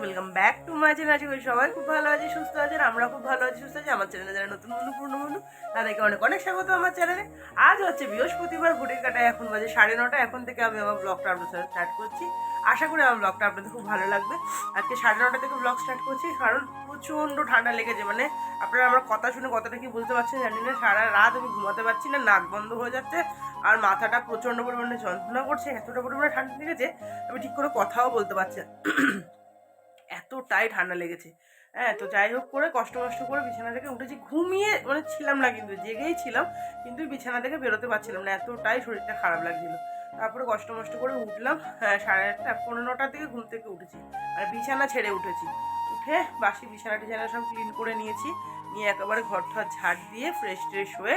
Welcome back to my channel আশা করি সবাই খুব ভালো আছে, সুস্থ আছেন আমরা খুব ভালো আছি, সুস্থ আছি। আমার চ্যানেলে যারা নতুন বন্ধু, পুরনো বন্ধু, তাদেরকে অনেক অনেক স্বাগত আমার চ্যানেলে আজ হচ্ছে বৃহস্পতিবার ঘুটির কাটায় এখন বাজে সাড়ে নটা। এখন থেকে আমি আমার ব্লগটা আপনার সাথে স্টার্ট করছি। আশা করি আমার ব্লগটা আপনাদের খুব ভালো লাগবে। আজকে সাড়ে নটা থেকে ব্লগ স্টার্ট করছি, কারণ প্রচণ্ড ঠান্ডা লেগেছে। মানে আপনারা আমার কথা শুনে কথাটা কি বুঝতে পারছেন জানি না। সারা রাত আমি ঘুমাতে পারছি না, নাক বন্ধ হয়ে যাচ্ছে, আর মাথাটা প্রচণ্ড পরিমাণে যন্ত্রণা করছে, এতটা পরিমাণে ঠান্ডা লেগেছে, আমি ঠিক করে কথাও বলতে পারছি না। এতটাই ঠান্ডা লেগেছে। হ্যাঁ তো যাই হোক করে কষ্ট কষ্ট করে বিছানা থেকে উঠেছি। ঘুমিয়ে মানে ছিলাম না কিন্তু, জেগেই ছিলাম কিন্তু বিছানা থেকে বেরোতে পারছিলাম না, এতটাই শরীরটা খারাপ লাগছিল। তারপরে কষ্ট মষ্ট করে উঠলাম হ্যাঁ সাড়ে আটটা পনেরো নটার দিকে ঘুম থেকে উঠেছি। আর বিছানা ছেড়ে উঠেছি। উঠে বাসি বিছানা টিছানা সব ক্লিন করে নিয়েছি। নিয়ে একেবারে ঘর ঠর ঝাড় দিয়ে ফ্রেশ ট্রেশ হয়ে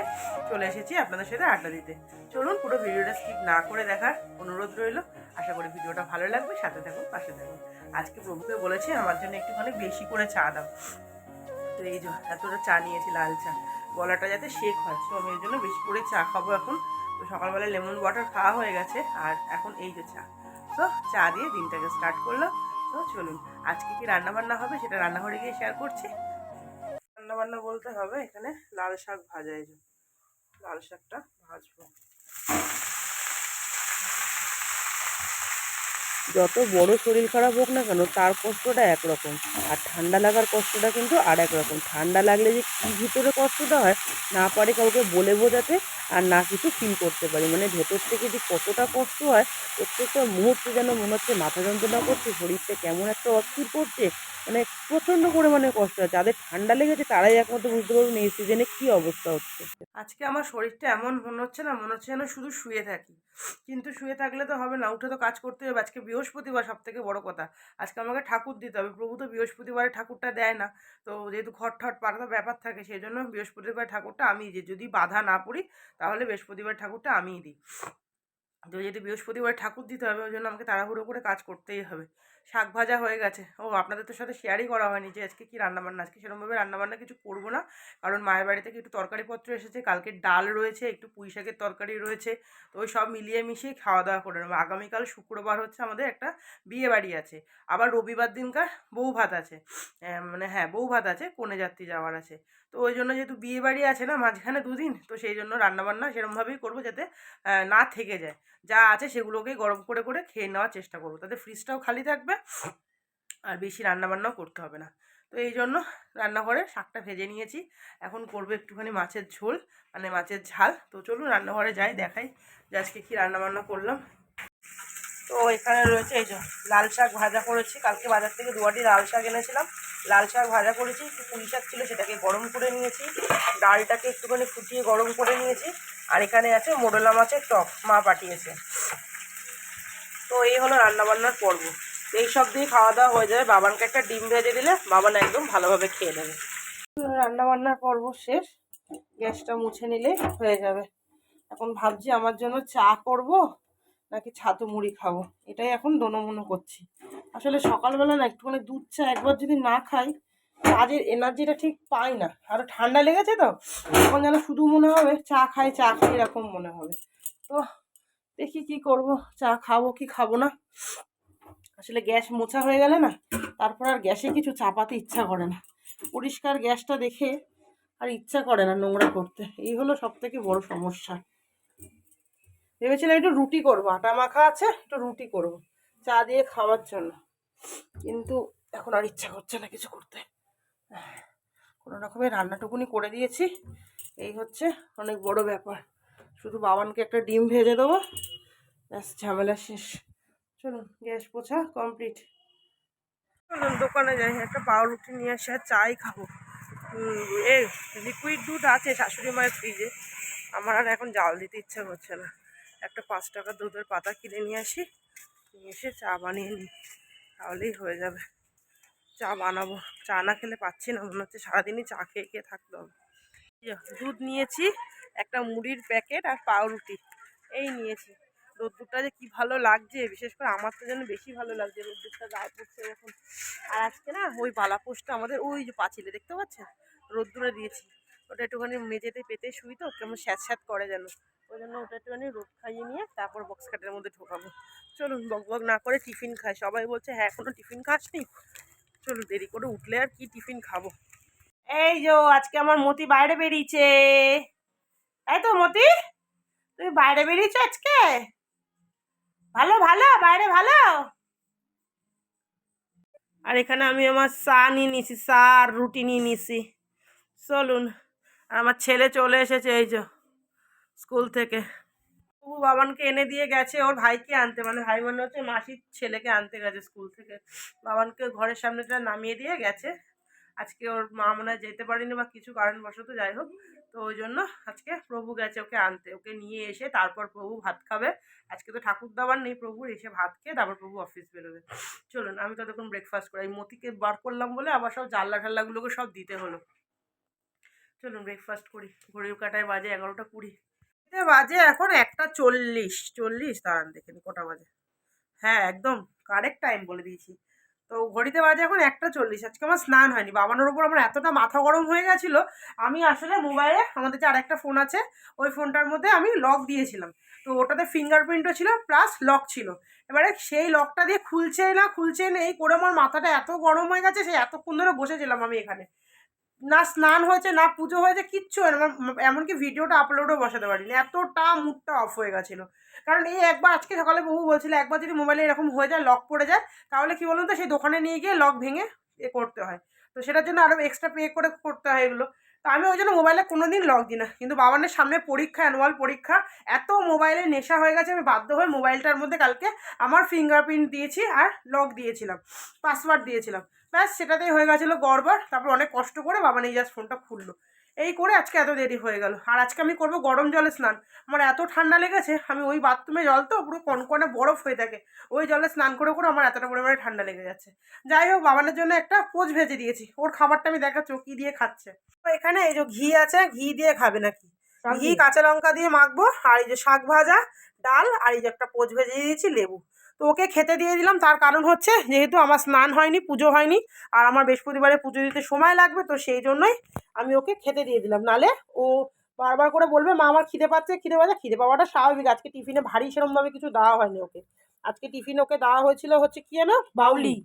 চলে এসেছি আপনাদের সাথে আড্ডা দিতে। চলুন পুরো ভিডিওটা স্কিপ না করে দেখার অনুরোধ রইল। আশা করি ভিডিওটা ভালো লাগবে, সাথে থাকুন, পাশে থাকুন। আজকে প্রভুকে বলেছি, আমার জন্য একটুখানি বেশি করে চা দাও। তো এই যে এতটা চা নিয়েছি, লাল চা। গলাটা যাতে শেক হয়, তো আমি এর জন্য বেশি করে চা খাব এখন। তো সকালবেলা লেমন ওয়াটার খাওয়া হয়ে গেছে, আর এখন এই যে চা। তো চা দিয়ে দিনটাকে স্টার্ট করলাম। তো চলুন, আজকে কি রান্না বান্না হবে সেটা রান্নাঘরে গিয়ে শেয়ার করছি। রান্না বান্না বলতে হবে এখানে লাল শাক ভাজা, এই লাল শাকটা ভাজবো। যত বড় শরীর খারাপ হোক না কেন, তার কষ্টটা একরকম। আর ঠান্ডা লাগার কষ্টটা কিন্তু আর এক রকম ঠান্ডা লাগলে যে কী ভিতরে কষ্টটা হয়, না পারে কাউকে বলে বোঝাতে আর না কিছু ফিল করতে পারি। মানে ভেতর থেকে যে কতটা কষ্ট হয়, প্রত্যেকটা মুহূর্তে যেন মনে হচ্ছে মাথা যন্ত্রণা করছে, শরীরটা কেমন একটা অস্থির করছে মানে প্রচণ্ড পরিমাণে কষ্ট হয় যাদের ঠান্ডা লেগেছে, তারাই একমাত্র বুঝতে পারবেন এই সিজনে কী অবস্থা হচ্ছে। আজকে আমার শরীরটা এমন মনে হচ্ছে না, মনে হচ্ছে যেন শুধু শুয়ে থাকি। কিন্তু শুয়ে থাকলে তো হবে না, উঠে তো কাজ করতে হবে। আজকে বৃহস্পতিবার সব থেকে বড় কথা। আজকে আমাকে ঠাকুর দিতে হবে। প্রভু তো বৃহস্পতিবারে ঠাকুরটা দেয় না। তো যেহেতু ঘট ঠট পাড়া ব্যাপার থাকে সেই জন্য বৃহস্পতিবার ঠাকুরটা আমি যে যদি বাধা না পড়ি, তাহলে বৃহস্পতিবার ঠাকুরটা আমিই দিই। তো যেহেতু বৃহস্পতিবার ঠাকুর দিতে হবে, ওই জন্য আমাকে তাড়াহুড়ো করে কাজ করতেই হবে। শাক ভাজা হয়ে গেছে। ও, আপনাদের তো সাথে শেয়ারই করা হয়নি যে আজকে কী রান্নাবান্না। আজকে সেরকমভাবে রান্নাবান্না কিছু করব না। কারণ মায়ের বাড়ি থেকে একটু তরকারিপত্র এসেছে, কালকে ডাল রয়েছে, একটু পুঁই শাকের তরকারি রয়েছে। তো ওই সব মিলিয়ে মিশিয়ে খাওয়া দাওয়া করে নেব। আগামীকাল শুক্রবার হচ্ছে আমাদের একটা বিয়ে বাড়ি আছে। আবার রবিবার দিনকার বউ ভাত আছে। মানে হ্যাঁ বউ ভাত আছে, কনে যাত্রী যাওয়ার আছে। তো ওই জন্য যেহেতু বিয়ে বাড়ি আছে না মাঝখানে দুদিন, তো সেই জন্য রান্নাবান্না সেরকমভাবেই করব যাতে না থেকে যায়। যা আছে সেগুলোকেই গরম করে করে খেয়ে নেওয়ার চেষ্টা করব। তাতে ফ্রিজটাও খালি থাকবে আর বেশি রান্নাবান্নাও করতে হবে না। তো এই জন্য রান্নাঘরে শাকটা ভেজে নিয়েছি। এখন করব একটুখানি মাছের ঝোল মানে মাছের ঝাল। তো চলুন রান্নাঘরে যাই, দেখাই যে আজকে কী রান্নাবান্না করলাম। তো এখানে রয়েছে এই যে লাল শাক ভাজা করেছি। কালকে বাজার থেকে দুয়াটি লাল শাক এনেছিলাম। লাল শাক ভাজা করেছি, একটু পুঁই শাক ছিল সেটাকে গরম করে নিয়েছি। ডালটাকে একটুখানি ফুটিয়ে গরম করে নিয়েছি। আর এখানে আছে মোডলা মাছের টক, মা পাঠিয়েছে। তো এই হলো রান্নাবান্নার পর্ব। এই সব দিয়ে খাওয়া দাওয়া হয়ে যাবে। বাবানকে একটা ডিম ভেজে দিলে বাবান একদম ভালোভাবে খেয়ে নেবে। রান্নাবান্নার পর্ব শেষ। গ্যাসটা মুছে নিলে হয়ে যাবে। এখন ভাবছি আমার জন্য চা করব। নাকি ছাতু মুড়ি খাব? এটাই এখন দোনমনো করছি। আসলে সকালবেলা না একটুখানি দুধ চা একবার যদি না খাই, কাজের এনার্জিটা ঠিক পাই না। আরও ঠান্ডা লেগেছে তো? তখন যেন শুধু মনে হবে, চা খাই চা খাই এরকম মনে হবে। তো দেখি কি করব, চা খাব কি খাব না? আসলে গ্যাস মোছা হয়ে গেলে না, তারপর আর গ্যাসে কিছু চাপাতে ইচ্ছা করে না। পরিষ্কার গ্যাসটা দেখে আর ইচ্ছা করে না নোংরা করতে। এই হলো সব থেকে বড় সমস্যা। ভেবেছিলাম একটু রুটি করব। আটা মাখা আছে, একটু রুটি করব। চা দিয়ে খাওয়ার জন্য। কিন্তু এখন আর ইচ্ছা করছে না কিছু করতে। কোনো রকমের রান্নাটুকুনি করে দিয়েছি। এই হচ্ছে অনেক বড় ব্যাপার। শুধু বাবানকে একটা ডিম ভেজে দেবো। ব্যাস, ঝামেলা শেষ। চলুন, গ্যাস পোছা কমপ্লিট। চলুন, দোকানে যাই। একটা পাউরুটি নিয়ে এসে আর চাই খাব। এই লিকুইড দুধ আছে শাশুড়ি মায়ের ফ্রিজে আমার আর এখন জাল দিতে ইচ্ছা করছে না। একটা পাঁচ টাকা দুধের পাতা কিনে নিয়ে আসি। নিয়ে এসে চা বানিয়ে নিই, তাহলেই হয়ে যাবে। চা বানাবো। চা না খেলে পাচ্ছি না, মনে হচ্ছে সারাদিনই চা খেয়ে খেয়ে থাকতে হবে। দুধ নিয়েছি, একটা মুড়ির প্যাকেট আর পাউরুটি, এই নিয়েছি। রোদ্দুরটা যে কি ভালো লাগছে, বিশেষ করে আমার তো যেন বেশি ভালো লাগছে, রোদ্দুরটা গায়ে পড়ছে এখন। আর আজকে না ওই বালাপোষটা আমাদের, ওই যে পাঁচিলে, দেখতে পাচ্ছেন? রোদ্দুরে দিয়েছি। ওটা একটুখানি মেঝেতে পেতে শুই তো, কেমন স্যাঁত স্যাঁত করে যেন। ওই জন্য ওটা একটুখানি রোদ খাইয়ে নিয়ে তারপর বক্স খাটের মধ্যে ঢোকাবো। চলুন বক বক না করে টিফিন খাই। সবাই বলছে হ্যাঁ এখনও টিফিন খাসনি? চলো দেরি করে উঠলে আর কি টিফিন খাব। এই যো আজকে আমার মতি বাইরে বেরিয়েছে। তাই তো মতি, তুমি বাইরে বেরিয়েছো আজকে? ভালো ভালো, বাইরে ভালো? আর এখানে আমি আমার চা নিয়ে নিছি চা আর রুটি নিয়ে নিছি চলুন। আর আমার ছেলে চলে এসেছে, এই যে, স্কুল থেকে। ও বাবানকে এনে দিয়ে গেছে, ওর ভাইকে আনতে। মানে ভাই মনে হচ্ছে মাসির ছেলেকে আনতে গেছে স্কুল থেকে। বাবানকে ঘরের সামনেটা নামিয়ে দিয়ে গেছে। আজকে ওর মা মনে হয় যেতে পারেনি বা কিছু কারণবশত, যাই হোক। তো ওই জন্য আজকে প্রভু গেছে ওকে আনতে। ওকে নিয়ে এসে তারপর প্রভু ভাত খাবে। আজকে তো ঠাকুর দাবার নেই প্রভুর, এসে ভাত খেয়ে তারপর প্রভু অফিস বেরোবে। চলুন, আমি ততক্ষণ ব্রেকফাস্ট করি মতিকে বার করলাম বলে আবার সব জানলা ঠাল্লাগুলোকে সব দিতে হলো। চলুন ব্রেকফাস্ট করি। ঘড়ির কাটায় বাজে এগারোটা কুড়ি। এতে বাজে এখন একটা চল্লিশ। চল্লিশ? দাঁড়ান, দেখে কটা বাজে? হ্যাঁ একদম কারেক্ট টাইম বলে দিয়েছি। তো ঘড়িতে বাজে এখন একটা চল্লিশ। আজকে আমার স্নান হয়নি। বাবানোর ওপর আমার এতটা মাথা গরম হয়ে গেছিল, আমি আসলে মোবাইলে আমাদের যে আরেকটা ফোন আছে, ওই ফোনটার মধ্যে আমি লক দিয়েছিলাম। তো ওটাতে ফিঙ্গারপ্রিন্টও ছিল প্লাস লক ছিল। এবারে সেই লকটা দিয়ে খুলছে না খুলছে না, এই করে আমার মাথাটা এত গরম হয়ে গেছে, সে এতক্ষণ ধরে বসেছিলাম আমি এখানে। না স্নান হয়েছে, না পুজো হয়েছে, কিচ্ছু হয় না। এমনকি ভিডিওটা আপলোডও বসাতে পারিনি। এতটা মুডটা অফ হয়ে গেছিল। কারণ এই একবার আজকে সকালে বহু বলছিল, একবার যদি মোবাইলে এরকম হয়ে যায় লক পড়ে যায়, তাহলে কি বলুন তো, সেই দোকানে নিয়ে গিয়ে লক ভেঙে এ করতে হয়। তো সেটার জন্য আরও এক্সট্রা পে করে করতে হয় এগুলো। তো আমি ওই জন্য মোবাইলে কোনো দিন লক দিই না। কিন্তু বাবানের সামনে পরীক্ষা অ্যানুয়াল পরীক্ষা, এত মোবাইলে নেশা হয়ে গেছে, আমি বাধ্য হয়ে মোবাইলটার মধ্যে কালকে আমার ফিঙ্গারপ্রিন্ট দিয়েছি আর লক দিয়েছিলাম পাসওয়ার্ড দিয়েছিলাম। ব্যাস সেটাতেই হয়ে গেছিল গড়বড়। তারপর অনেক কষ্ট করে বাবা নিয়ে জাস্ট ফোনটা খুললো। এই করে আজকে এত দেরি হয়ে গেল। আর আজকে আমি করব গরম জলে স্নান। আমার এত ঠান্ডা লেগেছে আমি ওই বাথরুমে জল তো পুরো কনকনে বরফ হয়ে থাকে। ওই জলে স্নান করে করে আমার এতটা পরিমাণে ঠান্ডা লেগে যাচ্ছে। যাই হোক বাবানের জন্য একটা পোচ ভেজে দিয়েছি। ওর খাবারটা আমি দেখা চকি দিয়ে খাচ্ছে। তো এখানে এই যে ঘি আছে ঘি দিয়ে খাবে নাকি? ঘি। কাঁচা লঙ্কা দিয়ে মাখবো। আর এই যে শাক ভাজা ডাল আর এই যে একটা পোচ ভেজে দিয়েছি লেবু। তো ওকে খেতে দিয়ে দিলাম। তার কারণ হচ্ছে, যেহেতু আমার স্নান হয়নি, পুজো হয়নি, আর আমার বৃহস্পতিবারে পুজো দিতে সময় লাগবে, তো সেই জন্যই আমি ওকে খেতে দিয়ে দিলাম। নালে ও বারবার করে বলবে, মা, আমার খিদে পাচ্ছে খিদে পাচ্ছে। খিদে পাওয়াটা স্বাভাবিক। আজকে টিফিনে ভারী সেরমভাবে কিছু দেওয়া হয়নি ওকে। আজকে টিফিন ওকে দেওয়া হয়েছিল হচ্ছে কি না বাউলি।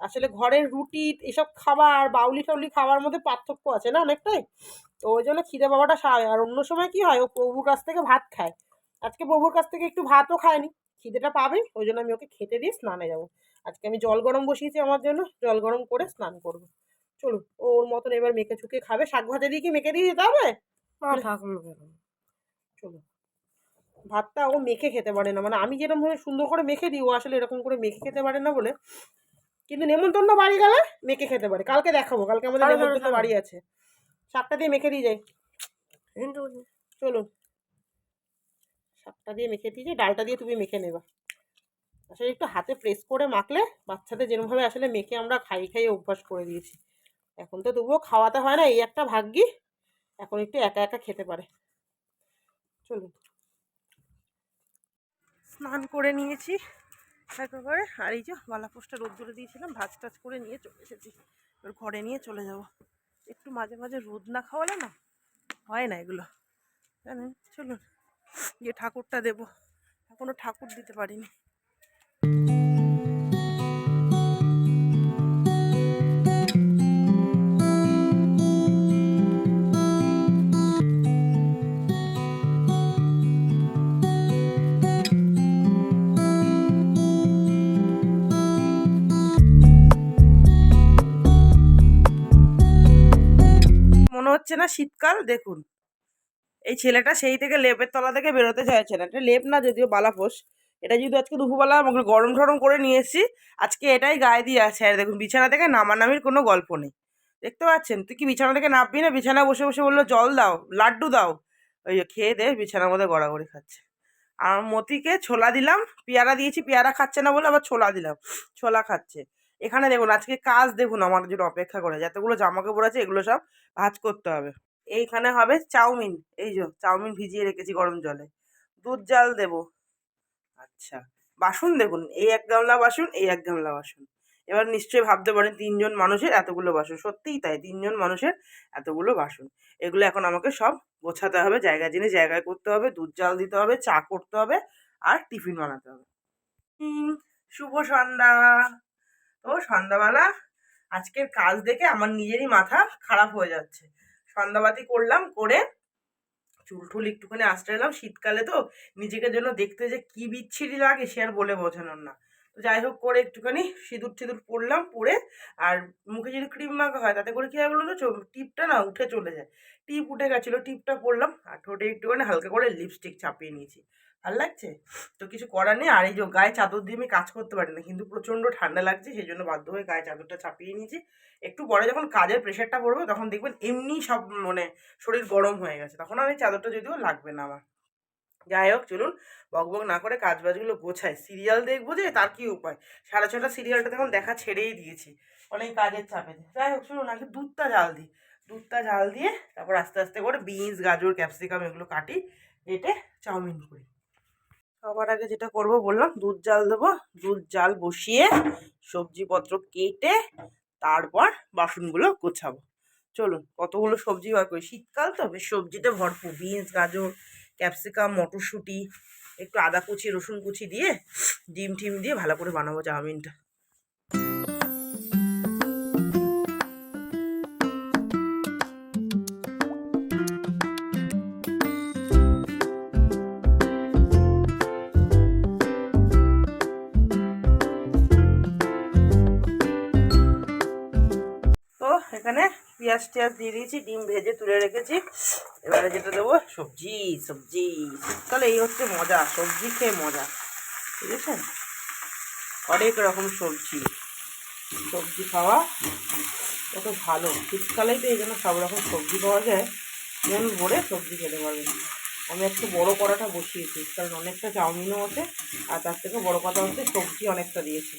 আসলে ঘরের রুটি, এসব খাবার, বাউলি টাউলি খাওয়ার মধ্যে পার্থক্য আছে না অনেকটাই? তো ওই জন্য খিদে পাওয়াটা স্বাভাবিক। আর অন্য সময় কি হয়, ও প্রভুর কাছ থেকে ভাত খায়। আজকে প্রভুর কাছ থেকে একটু ভাতও খায়নি। খিদেটা পাবে ওই জন্য আমি ওকে খেতে দিয়ে স্নানে যাব। আজকে আমি জল গরম বসিয়েছি আমার জন্য জল গরম করে স্নান করব। চলুন ও ওর মতন এবার মেখে চুকে খাবে। শাক ভাজা দিয়ে কি মেখে দিয়ে দিতে হবে? চলো ভাতটা ও মেখে খেতে পারে না। মানে আমি যেরকম ভাবে সুন্দর করে মেখে দিই ও আসলে এরকম করে মেখে খেতে পারে না বলে। কিন্তু নেমন্তন্ন বাড়ি গেলে মেখে খেতে পারে। কালকে দেখাবো। কালকে আমাদের নেমন্তন্ন বাড়ি আছে। শাকটা দিয়ে মেখে দিয়ে যাই। চলুন। শাকটা দিয়ে মেখে দিয়ে যাই ডালটা দিয়ে তুমি মেখে নেবা। আসলে একটু হাতে প্রেস করে মাখলে বাচ্চাদের যেরকমভাবে আসলে মেখে আমরা খাই খাই অভ্যাস করে দিয়েছি। এখন তো তবুও খাওয়াতে হয় না, এই একটা ভাগ্যি, এখন একটু একা একা খেতে পারে। চলুন। স্নান করে নিয়েছি, একেবারে। আর এই যে গলা রোদ রোদ্দুরে দিয়েছিলাম, ভাজ টাজ করে নিয়ে চলে এসেছি। এবার ঘরে নিয়ে চলে যাব। একটু মাঝে মাঝে রোদ না খাওয়ালে না, হয় না এগুলো। জানেন, চলুন। গিয়ে ঠাকুরটা দেবো। এখনও ঠাকুর দিতে পারিনি। হচ্ছে না শীতকাল দেখুন। এই ছেলেটা সেই থেকে লেপের তলা থেকে বেরোতে চাইছে না। এটা লেপ না যদিও বালাপোষ এটা যদি আজকে দুপুরবেলা আমাকে গরম ঠরম করে নিয়ে এসেছি, আজকে এটাই গায়ে দিয়ে আছে। আর দেখুন, বিছানা থেকে নামানামির কোনো গল্প নেই। দেখতে পাচ্ছেন? তুই কি বিছানা থেকে নামবি না? বিছানা বসে বসে বলল, জল দাও, লাড্ডু দাও। ওই খেয়ে দে, বিছানার মধ্যে গড়াগড়ি খাচ্ছে। আর মতিকে ছোলা দিলাম, পেয়ারা দিয়েছি, পেয়ারা খাচ্ছে না বলে আবার ছোলা দিলাম, ছোলা খাচ্ছে। এখানে দেখুন, আজকে কাজ দেখুন আমার জন্য অপেক্ষা করে। যতগুলো জামা কাপড় আছে, এগুলো সব ভাজ করতে হবে। এইখানে হবে চাউমিন। এই যে, চাউমিন ভিজিয়ে রেখেছি গরম জলে। দুধ, জাল দেব। আচ্ছা বাসন দেখুন, এই এক গামলা বাসন, এই এক গামলা বাসন। এবার নিশ্চয়ই ভাবতে পারেন, তিনজন মানুষের এতগুলো বাসন। সত্যিই তাই, তিনজন মানুষের এতগুলো বাসন। এগুলো এখন আমাকে সব গোছাতে হবে, জায়গা জিনিস জায়গায় করতে হবে, দুধ, জাল দিতে হবে, চা করতে হবে, আর টিফিন বানাতে হবে। শুভ সন্ধ্যা। তো সন্ধ্যাবেলা আজকের কাজ দেখে আমার নিজেরই মাথা খারাপ হয়ে যাচ্ছে। সন্ধ্যাবাতি করলাম, করে চুল টুল একটুখানি আঁচড়ে এলাম শীতকালে তো নিজেকে যেন দেখতে যে কি বিচ্ছিরি লাগে সে আর বলে বোঝানোর না। তো যাই হোক, করে একটুখানি সিঁদুর টিঁদুর পরলাম, পরে আর মুখে যদি ক্রিম মাখা হয়, তাতে করে কী হয় বলো তো টিপটা না উঠে চলে যায়। টিপ উঠে গেছিল, টিপটা পরলাম আর ঠোঁটে একটুখানি হালকা করে লিপস্টিক চাপিয়ে নিয়েছি। ভালো লাগছে? তো কিছু করার নেই। আর এই যে গায়ে চাদর দিয়ে আমি কাজ করতে পারি না কিন্তু প্রচণ্ড ঠান্ডা লাগছে, সেই জন্য বাধ্য হয়ে গায়ে চাদরটা চাপিয়ে নিয়েছি। একটু পরে যখন কাজের প্রেশারটা পড়বে, তখন দেখবেন এমনি সব মানে শরীর গরম হয়ে গেছে। তখন আর এই চাদরটা যদিও লাগবে না আমার। যাই হোক, চলুন বক বক না করে কাজ বাজগুলো গোছাই। সিরিয়াল দেখব যে তার কি উপায়? সাড়ে ছটা সিরিয়ালটা তখন দেখা ছেড়েই দিয়েছি। অনেক কাজের চাপে। যাই হোক, চলুন আগে দুধটা জাল দিই। দুধটা জাল দিয়ে তারপর আস্তে আস্তে করে বিনস, গাজর, ক্যাপসিকাম এগুলো কাটি, কেটে চাউমিন করি। সবার আগে যেটা করব বললাম, দুধ জাল দেবো। দুধ জাল বসিয়ে সবজিপত্র কেটে তারপর বাসনগুলো গোছাবো। চলুন, কতগুলো সবজি বার করি? শীতকাল তো, বেশ সবজিতে ভরপুর। বিনস, গাজর, ক্যাপসিকাম, মটরশুঁটি, একটু আদা কুচি, রসুন কুচি দিয়ে ডিম টিম দিয়ে ভালো করে বানাবো চাউমিনটা। পেঁয়াজ টিয়াজ দিয়ে দিয়েছি, ডিম ভেজে তুলে রেখেছি। এবারে যেটা দেবো, সবজি সবজি। শীতকালে এই হচ্ছে মজা, সবজি খেয়ে মজা, বুঝেছেন? অনেক রকম সবজি সবজি খাওয়া কত ভালো। শীতকালেই তো এই জন্য সব রকম সবজি পাওয়া যায়। মন ভরে সবজি খেতে পারবেন। আমি একটু বড় কড়াটা বসিয়েছি, কারণ অনেকটা চাউমিনও আছে, আর তার থেকে বড় কথা হচ্ছে সবজি অনেকটা দিয়েছি।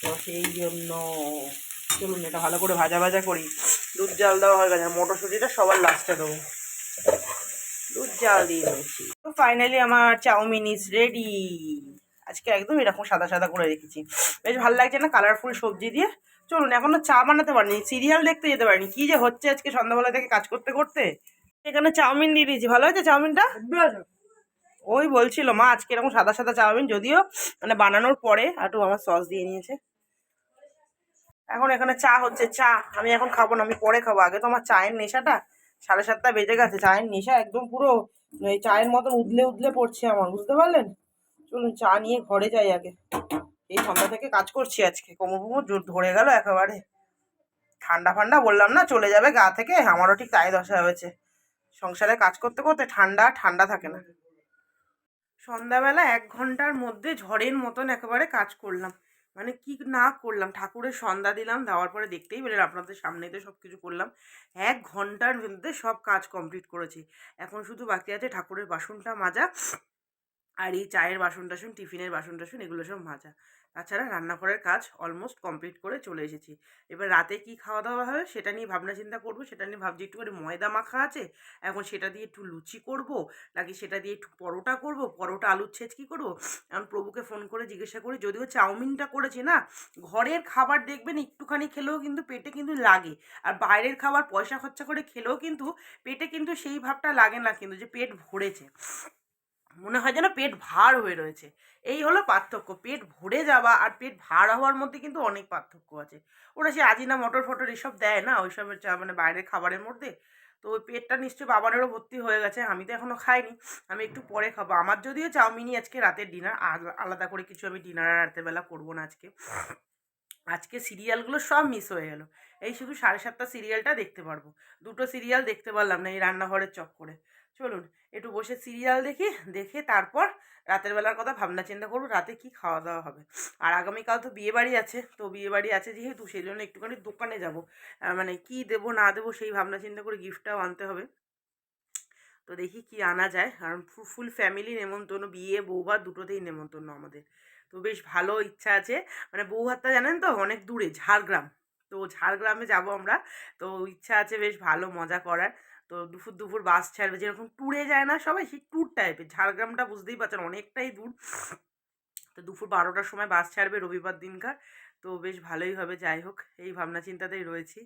তো সেই জন্য চলুন এটা ভালো করে ভাজা ভাজা করি। দুধ জাল দেওয়া হয়ে গেছে মটরশুঁটিটা সবার লাস্টে দেবো। দুধ জাল দিয়ে দিয়েছি। তো ফাইনালি আমার চাউমিন ইজ রেডি আজকে একদম এরকম সাদা সাদা করে রেখেছি। বেশ ভালো লাগছে না কালারফুল সবজি দিয়ে? চলুন এখনও চা বানাতে পারিনি সিরিয়াল দেখতে যেতে পারিনি। কি যে হচ্ছে আজকে সন্ধ্যাবেলা থেকে কাজ করতে করতে? এখানে চাউমিন দিয়ে দিয়েছি ভালো হয়েছে চাউমিনটা ওই বলছিল মা আজকে এরকম সাদা সাদা চাউমিন যদিও মানে বানানোর পরে একটু আমার সস দিয়ে নিয়েছে। এখন এখানে চা হচ্ছে, চা। আমি এখন খাব না, আমি পরে খাব। আগে তো আমার চায়ের নেশাটা সাড়ে সাতটা বেজে গেছে। চায়ের নেশা একদম পুরো, এই চায়ের মতন উদলে উদলে পড়ছে আমার, বুঝতে পারলেন? চলুন চা নিয়ে ঘরে যাই আগে। এই সন্ধ্যা থেকে কাজ করছি আজকে। কোমর কোমর জোর ধরে গেল একেবারে। ঠান্ডা ফান্ডা বললাম না, চলে যাবে গা থেকে। আমারও ঠিক তাই দশা হয়েছে। সংসারে কাজ করতে করতে ঠান্ডা ঠান্ডা থাকে না। সন্ধ্যাবেলা এক ঘণ্টার মধ্যে ঝড়ের মতন একেবারে কাজ করলাম। মানে কি না করলাম? ঠাকুরের সন্ধ্যা দিলাম, দেওয়ার পরে দেখতেই পেলেন আপনাদের সামনেই তো সব কিছু করলাম। এক ঘণ্টার মধ্যে সব কাজ কমপ্লিট করেছি। এখন শুধু বাকি আছে ঠাকুরের বাসনটা মাজা আর এই চায়ের বাসন টাসন টিফিনের বাসন টাসন এগুলো সব মাজা। তাছাড়া রান্নাঘরের কাজ অলমোস্ট কমপ্লিট করে চলে এসেছি। এবার রাতে কি খাওয়া দাওয়া হবে সেটা নিয়ে ভাবনা চিন্তা করব, সেটা নিয়ে ভাবছি একটু করে ময়দা মাখা আছে, এখন সেটা দিয়ে একটু লুচি করব, নাকি সেটা দিয়ে একটু পরোটা করব, পরোটা আলুর ছেঁচকি করব? এখন প্রভুকে ফোন করে জিজ্ঞাসা করি, যদিও চাউমিনটা করেছি না, ঘরের খাবার দেখবেন একটুখানি খেলেও কিন্তু পেটে কিন্তু লাগে, আর বাইরের খাবার পয়সা খরচা করে খেলেও কিন্তু পেটে কিন্তু সেই ভাবটা লাগে না কিন্তু যে পেট ভরেছে। মনে হয় যেন পেট ভার হয়ে রয়েছে। এই হলো পার্থক্য। পেট ভরে যাওয়া আর পেট ভার হওয়ার মধ্যে কিন্তু অনেক পার্থক্য আছে। ওরা সে আজিনা মটর ফটর এসব দেয় না? ওইসবের মানে বাইরের খাবারের মধ্যে? তো ওই পেটটা নিশ্চয়ই বাবানেরও ভর্তি হয়ে গেছে। আমি তো এখনও খাইনি। আমি একটু পরে খাব। আমার যদিও চাউমিনই আজকে রাতের ডিনার আলাদা করে কিছু আমি ডিনার রাতের বেলা করব না আজকে। আজকে সিরিয়ালগুলো সব মিস হয়ে গেল। এই শুধু সাড়ে সাতটা সিরিয়ালটা দেখতে পারব। দুটো সিরিয়াল দেখতে পারলাম না এই রান্নাঘরের চক্করে। চলুন, একটু বসে সিরিয়াল দেখি, দেখে তারপর রাতের বেলার কথা ভাবনা চিন্তা করব, রাতে কি খাওয়া দাওয়া হবে। আর আগামীকাল তো বিয়ে বাড়ি আছে, তো বিয়ে বাড়ি আছে যেহেতু সেই জন্য একটুখানি দোকানে যাব। মানে কি দেবো, না দেবো, সেই ভাবনা চিন্তা করে গিফটটাও আনতে হবে। তো দেখি কি আনা যায়, কারণ ফুল ফ্যামিলি নেমন্তন্ন, বিয়ে বৌভাত দুটোতেই নেমন্তন্ন আমাদের। তো বেশ ভালো ইচ্ছা আছে। মানে বউ বৌভাতটা জানেন তো, অনেক দূরে, ঝাড়গ্রাম। তো ঝাড়গ্রামে যাব আমরা, তো ইচ্ছা আছে বেশ ভালো, মজা করার। তো দুপুর দুপুর বাস ছাড়বে, যেরকম ট্যুরে যায় না সবাই, সেই ট্যুর টাইপের ঝাড়গ্রামটা বুঝতেই পারছেন অনেকটাই দূর। তো দুপুর বারোটার সময় বাস ছাড়বে রবিবার দিনকার। তো বেশ ভালোই হবে, যাই হোক, এই ভাবনা চিন্তাতেই রয়েছি।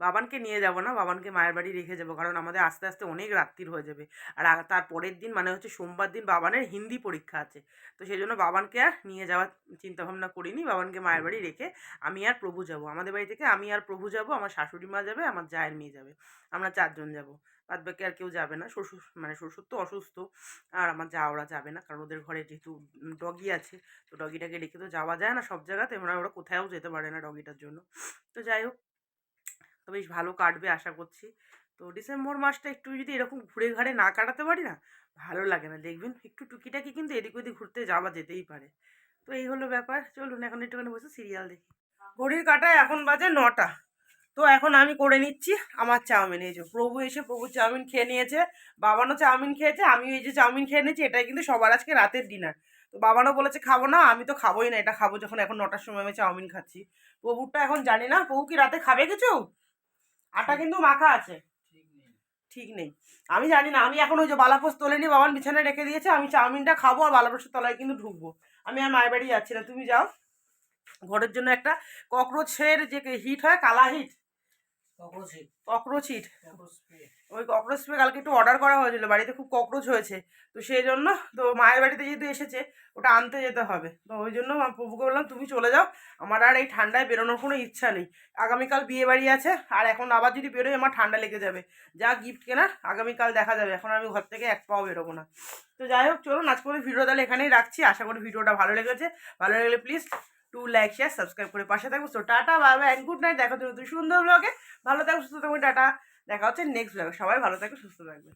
বাবানকে নিয়ে যাব না, বাবানকে মায়ের বাড়ি রেখে যাব। কারণ আমাদের আস্তে আস্তে অনেক রাত্রির হয়ে যাবে। আর তার পরের দিন মানে হচ্ছে সোমবার দিন বাবানের হিন্দি পরীক্ষা আছে। তো সেই জন্য বাবানকে আর নিয়ে যাওয়ার চিন্তাভাবনা করিনি। বাবানকে মায়ের বাড়ি রেখে আমি আর প্রভু যাব। আমাদের বাড়ি থেকে আমি আর প্রভু যাব, আমার শাশুড়ি মা যাবে, আমার জায়ের মেয়ে যাবে। আমরা চারজন যাব। বাদ বাকি আর কেউ যাবে না। শ্বশুর মানে শ্বশুর তো অসুস্থ। আর আমার যা, ওরা যাবে না। কারণ ওদের ঘরে যেহেতু ডগি আছে, তো ডগিটাকে রেখে তো যাওয়া যায় না সব জায়গাতে। মানে ওরা কোথাও যেতে পারে না ডগিটার জন্য। তো যাই হোক তো বেশ ভালো কাটবে আশা করছি। তো ডিসেম্বর মাসটা একটু যদি এরকম ঘুরে ঘাড়ে না কাটাতে পারি না, ভালো লাগে না। দেখবেন একটু টুকিটাকি কিন্তু এদিক ওদিক ঘুরতে যাওয়া যেতেই পারে। তো এই হলো ব্যাপার। চলুন এখন একটুখানি বসে সিরিয়াল দেখি। ঘড়ির কাটায় এখন বাজে নটা। তো এখন আমি করে নিচ্ছি আমার চাউমিন। এই যে প্রভু এসে প্রভু চাউমিন খেয়ে নিয়েছে, বাবানও চাউমিন খেয়েছে, আমিও এই যে চাউমিন খেয়ে নিয়েছি, এটাই কিন্তু সবার আজকে রাতের ডিনার তো বাবানও বলেছে, খাব না, আমি তো খাবোই না, এটা খাব যখন এখন নটার সময় আমি চাউমিন খাচ্ছি। প্রভুরটা এখন জানি না, প্রভু কি রাতে খাবে কিছু? আটা কিন্তু মাখা আছে। ঠিক নেই। আমি জানি না, আমি এখন ওই যে বালাপোস তোলে তোলেনি, বাবান বিছানায় রেখে দিয়েছে, আমি চাউমিনটা খাব আর বালাপোসের তলায় কিন্তু ঢুকবো। আমি আর মায়ের বাড়ি যাচ্ছি না, তুমি যাও। ঘরের জন্য একটা ককরোচের যে হিট হয়, কালা হিট ককরোচ হিট ওই ককরোচ স্প্রে কালকে একটু অর্ডার করা হয়েছিল বাড়িতে খুব ককরোচ হয়েছে। তো সেই জন্য তো মায়ের বাড়িতে যেহেতু এসেছে ওটা আনতে যেতে হবে। তো ওই জন্য প্রভুকে বললাম তুমি চলে যাও আমার আর এই ঠান্ডায় বেরোনোর কোনো ইচ্ছা নেই। আগামীকাল বিয়ে বাড়ি আছে আর এখন আবার যদি বেরোই আমার ঠান্ডা লেগে যাবে। যা গিফট কেনার আগামীকাল দেখা যাবে। এখন আমি ঘর থেকে এক পাও বেরোবো না। তো যাই হোক চলুন আজকে ভিডিও তাহলে এখানেই রাখছি। আশা করি ভিডিওটা ভালো লেগেছে। ভালো লাগলে please to like share subscribe করে পাশে থাকব। সো টাটা বাবা অ্যান্ড গুড নাইট দেখা হচ্ছে সুন্দর ব্লগে ভালো থাকব সুস্থ থাকব টাটা। দেখা হচ্ছে নেক্সট ব্লগে সবাই ভালো থাকবে সুস্থ থাকবে।